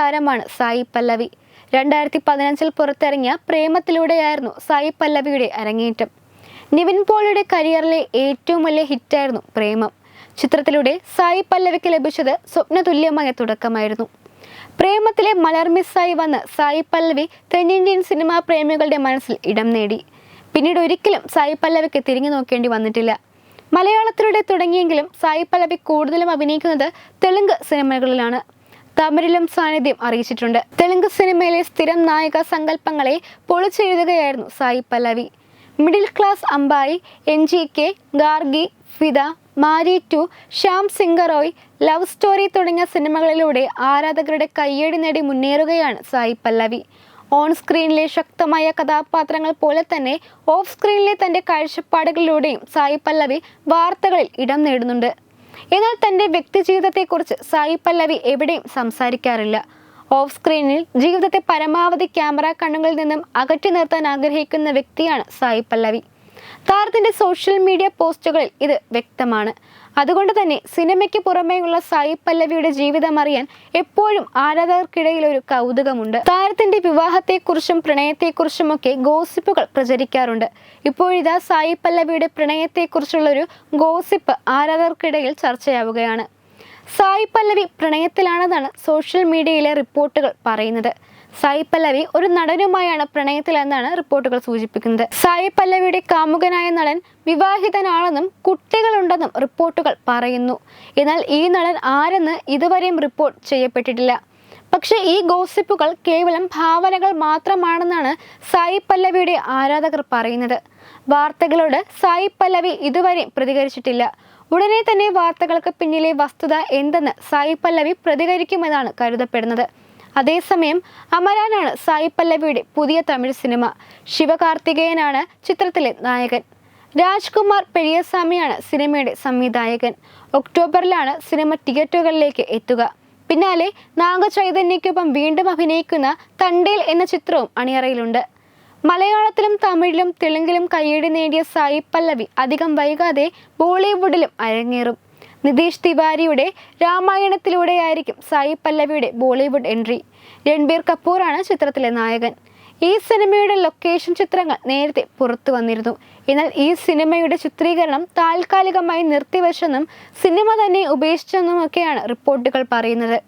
താരമാണ് സായി പല്ലവി. രണ്ടായിരത്തി പതിനഞ്ചിൽ പുറത്തിറങ്ങിയ പ്രേമത്തിലൂടെയായിരുന്നു സായി പല്ലവിയുടെ അരങ്ങേറ്റം. നിവിൻ പോളിയുടെ കരിയറിലെ ഏറ്റവും വലിയ ഹിറ്റായിരുന്നു പ്രേമം. ചിത്രത്തിലൂടെ സായി പല്ലവിക്ക് ലഭിച്ചത് സ്വപ്നതുല്യമായ തുടക്കമായിരുന്നു. പ്രേമത്തിലെ മലർ മിസ്സായി വന്ന് സായി പല്ലവി തെന്നിന്ത്യൻ സിനിമാ പ്രേമികളുടെ മനസ്സിൽ ഇടം നേടി. പിന്നീട് ഒരിക്കലും സായി പല്ലവിക്ക് തിരിഞ്ഞു നോക്കേണ്ടി വന്നിട്ടില്ല. മലയാളത്തിലൂടെ തുടങ്ങിയെങ്കിലും സായി പല്ലവി കൂടുതലും അഭിനയിക്കുന്നത് തെലുങ്ക് സിനിമകളിലാണ്. തമിഴിലും സാന്നിധ്യം അറിയിച്ചിട്ടുണ്ട്. തെലുങ്ക് സിനിമയിലെ സ്ഥിരം നായിക സങ്കല്പങ്ങളെ പൊളിച്ചെഴുതുകയായിരുന്നു Sai Pallavi. Middle class Abbayi N G K Gargi Fidaa Maari two Shyam Singha Roy love story തുടങ്ങിയ സിനിമകളിലൂടെ ആരാധകരുടെ കയ്യടി നേടി മുന്നേറുകയാണ് സായി പല്ലവി. ഓൺ സ്ക്രീനിലെ ശക്തമായ കഥാപാത്രങ്ങൾ പോലെ തന്നെ ഓഫ് സ്ക്രീനിലെ തന്റെ കാഴ്ചപ്പാടുകളിലൂടെയും സായി പല്ലവി വാർത്തകളിൽ ഇടം നേടുന്നുണ്ട്. എന്നാൽ തന്റെ വ്യക്തിജീവിതത്തെക്കുറിച്ച് സായി പല്ലവി എവിടെയും സംസാരിക്കാറില്ല. ഓഫ് സ്ക്രീനിൽ ജീവിതത്തെ പരമാവധി ക്യാമറ കണ്ണുകളിൽ നിന്നും അകറ്റി നിർത്താൻ ആഗ്രഹിക്കുന്ന വ്യക്തിയാണ് സായി പല്ലവി. താരത്തിന്റെ സോഷ്യൽ മീഡിയ പോസ്റ്റുകളിൽ ഇത് വ്യക്തമാണ്. അതുകൊണ്ട് തന്നെ സിനിമയ്ക്ക് പുറമേയുള്ള സായി പല്ലവിയുടെ ജീവിതം അറിയാൻ എപ്പോഴും ആരാധകർക്കിടയിൽ ഒരു കൗതുകമുണ്ട്. താരത്തിന്റെ വിവാഹത്തെക്കുറിച്ചും പ്രണയത്തെക്കുറിച്ചുമൊക്കെ ഗോസിപ്പുകൾ പ്രചരിക്കാറുണ്ട്. ഇപ്പോഴിതാ സായി പല്ലവിയുടെ പ്രണയത്തെക്കുറിച്ചുള്ള ഒരു ഗോസിപ്പ് ആരാധകർക്കിടയിൽ ചർച്ചയാവുകയാണ്. സായി പല്ലവി പ്രണയത്തിലാണെന്നാണ് സോഷ്യൽ മീഡിയയിലെ റിപ്പോർട്ടുകൾ പറയുന്നത്. സായി പല്ലവി ഒരു നടനുമായാണ് പ്രണയത്തിലെന്നാണ് റിപ്പോർട്ടുകൾ സൂചിപ്പിക്കുന്നത്. സായി പല്ലവിയുടെ കാമുകനായ നടൻ വിവാഹിതനാണെന്നും കുട്ടികളുണ്ടെന്നും റിപ്പോർട്ടുകൾ പറയുന്നു. എന്നാൽ ഈ നടൻ ആരെന്ന് ഇതുവരെയും റിപ്പോർട്ട് ചെയ്യപ്പെട്ടിട്ടില്ല. പക്ഷേ ഈ ഗോസിപ്പുകൾ കേവലം ഭാവനകൾ മാത്രമാണെന്നാണ് സായി പല്ലവിയുടെ ആരാധകർ പറയുന്നത്. വാർത്തകളോട് സായി പല്ലവി ഇതുവരെ പ്രതികരിച്ചിട്ടില്ല. ഉടനെ തന്നെ വാർത്തകൾക്ക് പിന്നിലെ വസ്തുത എന്തെന്ന് സായി പല്ലവി പ്രതികരിക്കുമെന്നാണ് കരുതപ്പെടുന്നത്. അതേസമയം അമരാനാണ് സായി പല്ലവിയുടെ പുതിയ തമിഴ് സിനിമ. ശിവകാർത്തികേയനാണ് ചിത്രത്തിലെ നായകൻ. രാജ്കുമാർ പെരിയസ്വാമിയാണ് സിനിമയുടെ സംവിധായകൻ. ഒക്ടോബറിലാണ് സിനിമ തിയേറ്ററുകളിലേക്ക് എത്തുക. പിന്നാലെ നാഗചൈതന്യയ്ക്കൊപ്പം വീണ്ടും അഭിനയിക്കുന്ന തണ്ടേൽ എന്ന ചിത്രവും അണിയറയിലുണ്ട്. മലയാളത്തിലും തമിഴിലും തെലുങ്കിലും കയ്യടി നേടിയ സായി പല്ലവി അധികം വൈകാതെ ബോളിവുഡിലും അരങ്ങേറും. നിതീഷ് തിവാരിയുടെ രാമായണത്തിലൂടെയായിരിക്കും സായി പല്ലവിയുടെ ബോളിവുഡ് എൻട്രി. രൺബീർ കപൂറാണ് ചിത്രത്തിലെ നായകൻ. ഈ സിനിമയുടെ ലൊക്കേഷൻ ചിത്രങ്ങൾ നേരത്തെ പുറത്തു വന്നിരുന്നു. എന്നാൽ ഈ സിനിമയുടെ ചിത്രീകരണം താൽക്കാലികമായി നിർത്തിവെച്ചെന്നും സിനിമ തന്നെ ഉപേക്ഷിച്ചെന്നുമൊക്കെയാണ് റിപ്പോർട്ടുകൾ പറയുന്നത്.